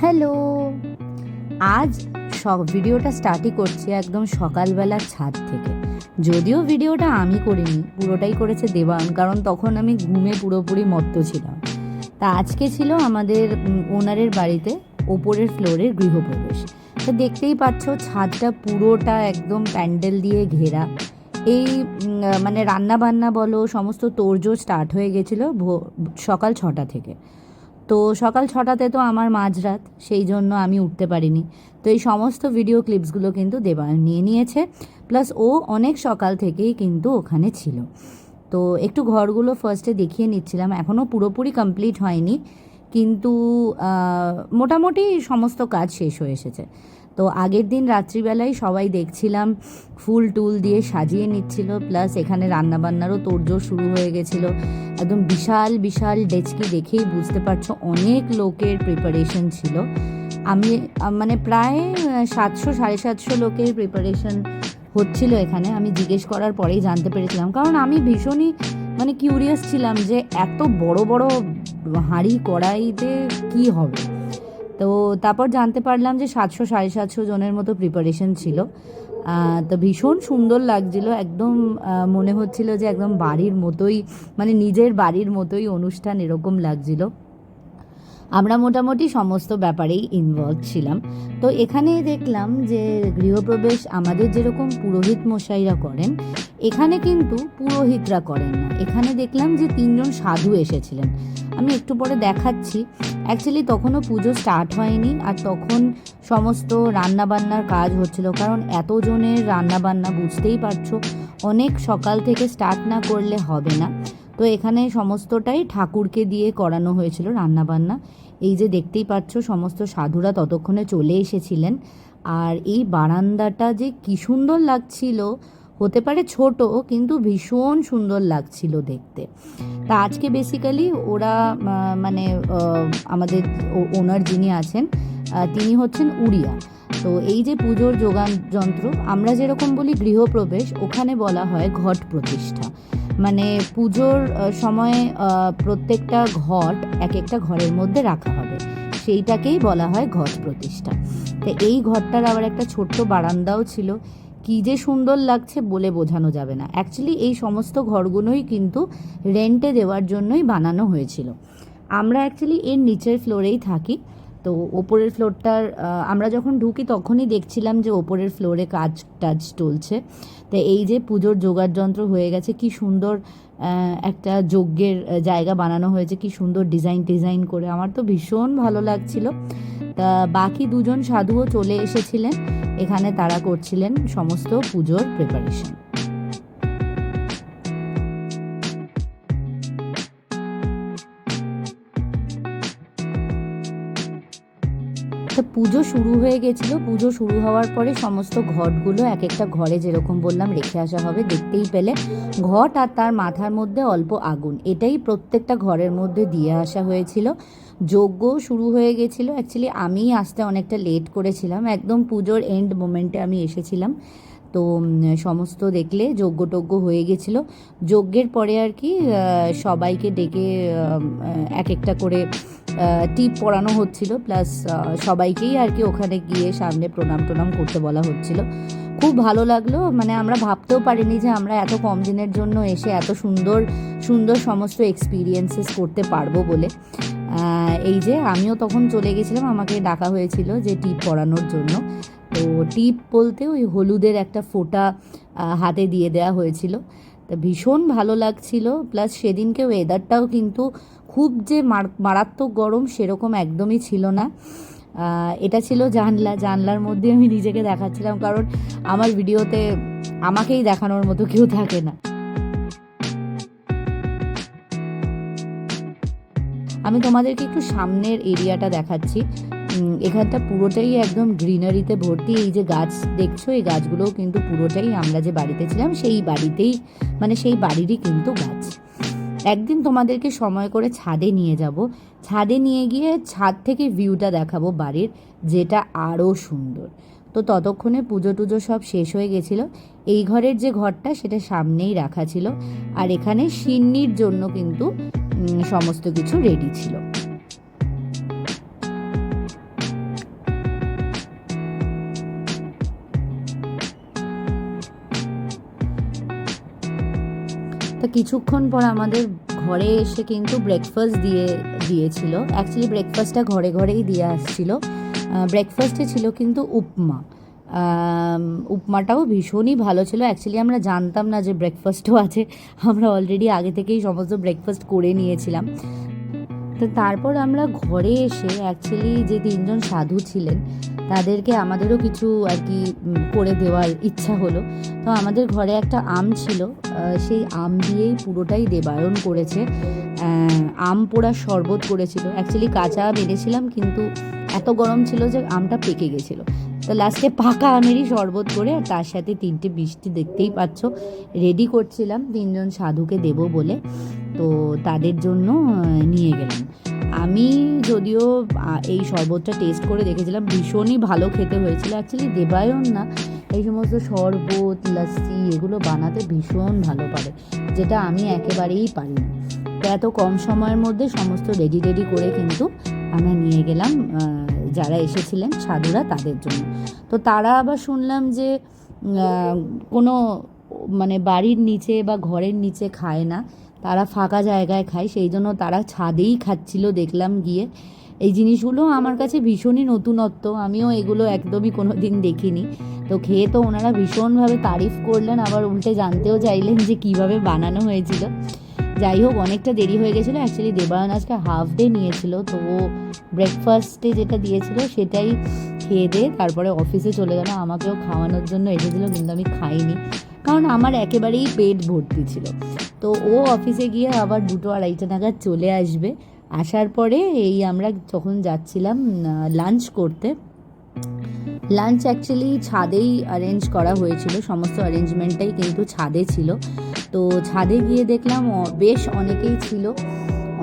Hello. আজ সব ভিডিওটা স্টার্টই করছি একদম সকালবেলার ছাদ থেকে। যদিও ভিডিওটা আমি করিনি, পুরোটাই করেছে দেবান, কারণ তখন আমি ঘুমে পুরোপুরি মত্ত ছিলাম। তা আজকে ছিল আমাদের ওনারের বাড়িতে ওপরের ফ্লোরের গৃহপ্রবেশ। তো দেখতেই পাচ্ছ ছাদটা পুরোটা একদম প্যান্ডেল দিয়ে ঘেরা। এই মানে রান্না বান্না বলো, সমস্ত তোড়জোড় স্টার্ট হয়ে গেছিল সকাল ছটা থেকে। তো সকাল ছটাতে তো আমার মাঝরাত, সেই জন্য আমি উঠতে পারিনি। তো এই সমস্ত ভিডিও ক্লিপসগুলো কিন্তু দেবা নিয়ে নিয়েছে। প্লাস ও অনেক সকাল থেকেই কিন্তু ওখানে ছিল। তো একটু ঘরগুলো ফার্স্টে দেখিয়ে নিচ্ছিলাম। এখনও পুরোপুরি কমপ্লিট হয়নি। কিন্তু মোটামুটি সমস্ত কাজ শেষ হয়ে এসেছে। তো আগের দিন রাত্রিবেলায় সবাই দেখছিলাম ফুল টুল দিয়ে সাজিয়ে নিচ্ছিল, প্লাস এখানে রান্নাবান্নারও তোড়জোড় শুরু হয়ে গেছিল। একদম বিশাল বিশাল ডেচকি দেখেই বুঝতে পারছ অনেক লোকের প্রিপারেশন ছিল। আমি মানে প্রায় সাতশো, সাড়ে সাতশো লোকের প্রিপারেশন হচ্ছিল এখানে। আমি জিজ্ঞেস করার পরেই জানতে পেরেছিলাম, কারণ আমি ভীষণই মানে কিউরিয়াস ছিলাম যে এত বড় বড় হাঁড়ি কড়াইতে কি হবে। তো তারপর জানতে পারলাম যে সাতশো সাড়ে সাতশো জনের মতো প্রিপারেশন ছিল। তো ভীষণ সুন্দর লাগছিল, একদম মনে হচ্ছিল যে একদম বাড়ির মতোই মানে নিজের বাড়ির মতোই অনুষ্ঠান এরকম লাগছিল। আমরা মোটামুটি সমস্ত ব্যাপারেই ইনভলভ ছিলাম। তো এখানে দেখলাম যে গৃহপ্রবেশ আমাদের যেরকম পুরোহিত মশাইরা করেন এখানে কিন্তু পুরোহিতরা করেন না। এখানে দেখলাম যে তিনজন সাধু এসেছিলেন। আমি একটু পরে দেখাচ্ছি। অ্যাকচুয়ালি তখনও পুজো স্টার্ট হয়নি আর তখন সমস্ত রান্নাবান্নার কাজ হচ্ছিল। কারণ এতজনের রান্নাবান্না বুঝতেই পারছ অনেক সকাল থেকে স্টার্ট না করলে হবে না। তো এখানে সমস্তটাই ঠাকুরকে দিয়ে করানো হয়েছিল রান্নাবান্না। এই যে দেখতেই পাচ্ছ, সমস্ত সাধুরা ততক্ষণে চলে এসেছিলেন। আর এই বারান্দাটা যে কি সুন্দর লাগছিল, হতে পারে ছোট, কিন্তু ভীষণ সুন্দর লাগছিল দেখতে। তা আজকে বেসিক্যালি ওরা মানে আমাদের ওনার যিনি আছেন তিনি হচ্ছেন উড়িয়া। তো এই যে পুজোর যোগান যন্ত্র, আমরা যেরকম বলি গৃহপ্রবেশ, ওখানে বলা হয় ঘট প্রতিষ্ঠা। মানে পুজোর সময় প্রত্যেকটা ঘট এক একটা ঘরের মধ্যে রাখা হবে। সেইটাকেই বলা হয় ঘট প্রতিষ্ঠা। তো এই ঘরটার আবার একটা ছোট্ট বারান্দাও ছিল। কি যে সুন্দর লাগছে বলে বোঝানো যাবে না। অ্যাকচুয়ালি এই সমস্ত ঘরগুলোই কিন্তু রেন্টে দেওয়ার জন্যই বানানো হয়েছিল। আমরা অ্যাকচুয়ালি এর নিচের ফ্লোরেই থাকি। তো ওপরের ফ্লোরটার আমরা যখন ঢুকি তখনই দেখছিলাম যে ওপরের ফ্লোরে কাজ টাজ চলছে। তো এই যে পুজোর জোগাড় যন্ত্র হয়ে গেছে, কি সুন্দর একটা যজ্ঞের জায়গা বানানো হয়েছে, কি সুন্দর ডিজাইন ডিজাইন করে। আমার তো ভীষণ ভালো লাগছিল। তা বাকি দুজন সাধুও চলে এসেছিলেন। এখানে তারা করছিলেন সমস্ত পুজোর প্রিপারেশন তো পুজো শুরু হয়ে গেছিল। পুজো শুরু হওয়ার পরে সমস্ত ঘটগুলো এক একটা ঘরে যেরকম বললাম রেখে আসা হবে, দেখতেই পেলে। ঘট আর তার মাথার মধ্যে অল্প আগুন, এটাই প্রত্যেকটা ঘরের মধ্যে দিয়ে আসা হয়েছিল। যজ্ঞ শুরু হয়ে গেছিল। অ্যাকচুয়ালি আমি আসতে অনেকটা লেট করেছিলাম। একদম পুজোর এন্ড মোমেন্টে আমি এসেছিলাম। তো সমস্ত দেখলে যজ্ঞ টজ্ঞ হয়ে গেছিল। যজ্ঞের পরে আর কি সবাইকে ডেকে এক একটা করে টিপ পরানো হচ্ছিল। প্লাস সবাইকেই আর কি ওখানে গিয়ে সামনে প্রণাম টনাম করতে বলা হচ্ছিল। খুব ভালো লাগল। মানে আমরা ভাবতেও পারিনি যে আমরা এত কম দিনের জন্য এসে এত সুন্দর সুন্দর সমস্ত এক্সপিরিয়েন্সেস করতে পারব বলে। এই যে আমিও তখন চলে গেছিলাম। আমাকে ডাকা হয়েছিল যে টিপ পরানোর জন্য। তো টিপ বলতে ওই হলুদের একটা ফোঁটা হাতে দিয়ে দেওয়া হয়েছিল। তা ভীষণ ভালো লাগছিল, প্লাস সেদিনকে ওয়েদারটাও কিন্তু খুব যে মার- মারাত্মক গরম সেরকম একদমই ছিল না। এটা ছিল জানলা, জানলার মধ্যে আমি নিজেকে দেখাচ্ছিলাম, কারণ আমার ভিডিওতে আমাকেই দেখানোর মতো কেউ থাকে না। আমি তোমাদেরকে একটু সামনের এরিয়াটা দেখাচ্ছি। এখানটা পুরোটাই একদম গ্রিনারিতে ভর্তি। এই যে গাছ দেখছ, এই গাছগুলোও কিন্তু পুরোটাই আমরা যে বাড়িতে ছিলাম, সেই বাড়িতেই মানে সেই বাড়িরই কিন্তু গাছ। একদিন তোমাদেরকে সময় করে ছাদে নিয়ে যাব। ছাদে নিয়ে গিয়ে ছাদ থেকে ভিউটা দেখাবো বাড়ির, যেটা আরও সুন্দর। তো ততক্ষণে পুজো টুজো সব শেষ হয়ে গেছিল। এই ঘরের যে ঘরটা, সেটা সামনেই রাখা ছিল। আর এখানে সিন্নির জন্য কিন্তু সমস্ত কিছু রেডি ছিল। তা কিছুক্ষণ পর আমাদের ঘরে এসে কিন্তু ব্রেকফাস্ট দিয়ে, দিয়েছিল। অ্যাকচুয়ালি ব্রেকফাস্টটা ঘরে ঘরেই দিয়ে আসছিল। ব্রেকফাস্টে ছিল কিন্তু উপমা। উপমাটাও ভীষণই ভালো ছিল। অ্যাকচুয়ালি আমরা জানতাম না যে ব্রেকফাস্টও আছে। আমরা অলরেডি আগে থেকেই সমস্ত ব্রেকফাস্ট করে নিয়েছিলাম। তো তারপর আমরা ঘরে এসে অ্যাকচুয়ালি যে তিনজন সাধু ছিলেন তাদেরকে আমাদেরও কিছু আর কি করে দেওয়ার ইচ্ছা হলো। তো আমাদের ঘরে একটা আম ছিল সেই আম দিয়েই পুরোটাই দেবায়ন করেছে। আম পোড়ার শরবত করেছিল। অ্যাকচুয়ালি কাঁচা এনেছিলাম, কিন্তু এত গরম ছিল যে আমটা পেকে গেছিল। তো লাস্টে পাকা আমেরই শরবত করে আর তার সাথে তিনটে বৃষ্টি দেখতেই পাচ্ছ। রেডি করছিলাম, তিনজন সাধুকে দেবো বলে। তো তাদের জন্য নিয়ে গেলাম। আমি যদিও এই শরবতটা টেস্ট করে দেখেছিলাম, ভীষণই ভালো খেতে হয়েছিল অ্যাকচুয়ালি দেবায়ন না, এই সমস্ত শরবত, লস্যি এগুলো বানাতে ভীষণ ভালো পারে, যেটা আমি একেবারেই পারি না। তো এত কম সময়ের মধ্যে সমস্ত রেডি রেডি করে কিন্তু আমরা নিয়ে গেলাম যারা এসেছিলেন সাধুরা তাদের জন্য। তো তারা আবার শুনলাম যে কোনো মানে বাড়ির নিচে বা ঘরের নিচে খায় না তারা ফাঁকা জায়গায় খায়, সেই জন্য তারা ছাদেই খাচ্ছিল দেখলাম গিয়ে। এই জিনিসগুলো আমার কাছে ভীষণই নতুনত্ব, আমিও এগুলো একদমই কোনো দিন দেখিনি। তো খেয়ে তো ওনারা ভীষণভাবে তারিফ করলেন, আবার উল্টে জানতেও চাইলেন যে কীভাবে বানানো হয়েছিল। যাই হোক, অনেকটা দেরি হয়ে গেছিল অ্যাকচুয়ালি দেবায়ন আজকে হাফ ডে নিয়েছিল, তো ও ব্রেকফাস্টে যেটা দিয়েছিল সেটাই খেয়ে দিয়ে তারপরে অফিসে চলে গেল, আমাকেও খাওয়ানোর জন্য এসেছিল কিন্তু আমি খাইনি। কারণ আমার একেবারেই পেট ভর্তি ছিল। তো ও অফিসে গিয়ে আবার দুটো আড়াইটা নাগাদ চলে আসবে। আসার পরে এই আমরা যখন যাচ্ছিলাম লাঞ্চ করতে। লাঞ্চ অ্যাকচুয়ালি ছাদেই অ্যারেঞ্জ করা হয়েছিল, সমস্ত অ্যারেঞ্জমেন্টটাই কিন্তু ছাদে ছিল। তো ছাদে গিয়ে দেখলাম বেশ অনেকেই ছিল,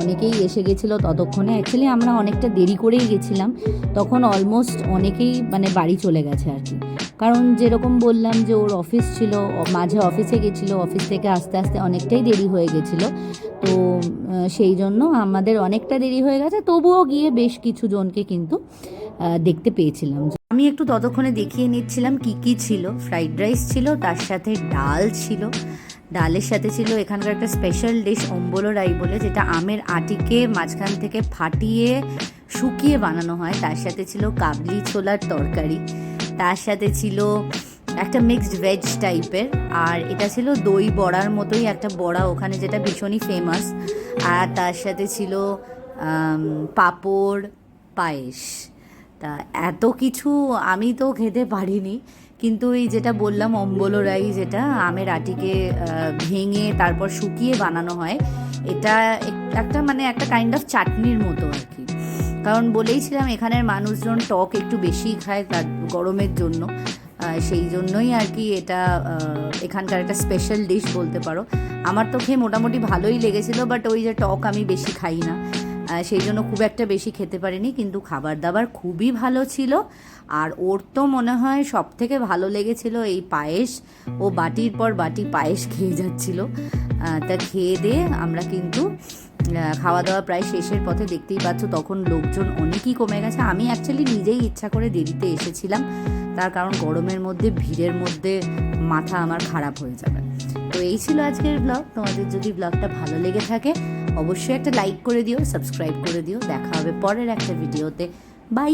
অনেকেই এসে গেছিল ততক্ষণে। অ্যাকচুয়ালি আমরা অনেকটা দেরি করেই গেছিলাম, তখন অলমোস্ট অনেকেই মানে বাড়ি চলে গেছে আর কি। কারণ যেরকম বললাম যে ওর অফিস ছিল মাঝে অফিসে গেছিল অফিস থেকে আস্তে আস্তে অনেকটাই দেরি হয়ে গেছিল। তো সেই জন্য আমাদের অনেকটা দেরি হয়ে গেছে, তবুও গিয়ে বেশ কিছু জনকে কিন্তু দেখতে পেয়েছিলাম। আমি একটু ততক্ষণে দেখিয়ে নিচ্ছিলাম কি কি ছিল। ফ্রাইড রাইস ছিল, তার সাথে ডাল ছিল। ডালের সাথে ছিল এখানকার একটা স্পেশাল ডিশ অম্বলো রাই বলে, যেটা আমের আটিকে মাঝখান থেকে ফাটিয়ে শুকিয়ে বানানো হয়। তার সাথে ছিল কাবলি ছোলার তরকারি। তার সাথে ছিল একটা মিক্সড ভেজ টাইপের আর এটা ছিল দই বড়ার মতোই একটা বড়া ওখানে যেটা ভীষণই ফেমাস আর তার সাথে ছিল পাঁপড়, পায়েস। তা এত কিছু আমি তো খেতে পারিনি, কিন্তু এই যেটা বললাম, অম্বলো রাই যেটা, আমের আটিকে ভেঙে তারপর শুকিয়ে বানানো হয়, এটা একটা মানে একটা কাইন্ড অফ চাটনির মতো আর কি। কারণ বলেইছিলাম এখানের মানুষজন টক একটু বেশি খায় তার গরমের জন্য। সেই জন্যই আর কি এটা এখানকার একটা স্পেশাল ডিশ বলতে পারো। আমার তো খেয়ে মোটামুটি ভালোই লেগেছিল বাট ওই যে টক আমি বেশি খাই না। সেই জন্য খুব একটা বেশি খেতে পারিনি, কিন্তু খাবার দাবার খুবই ভালো ছিল। আর ওর তো মনে হয় সব থেকে ভালো লেগেছিল এই পায়েস। ও বাটির পর বাটি পায়েস খেয়ে যাচ্ছিল। তা খেয়ে দিয়ে আমরা কিন্তু খাওয়া দাওয়া প্রায় শেষের পথে দেখতেই পাচ্ছ তখন লোকজন অনেকই কমে গেছে। আমি অ্যাকচুয়ালি নিজেই ইচ্ছা করে দেরিতে এসেছিলাম। তার কারণ গরমের মধ্যে, ভিড়ের মধ্যে মাথা আমার খারাপ হয়ে যাবে। তো এই ছিল আজকের ব্লগ তোমাদের যদি ব্লগটা ভালো লেগে থাকে, অবশ্যই একটা লাইক করে দিও সাবস্ক্রাইব করে দিও। দেখা হবে পরের একটা ভিডিওতে বাই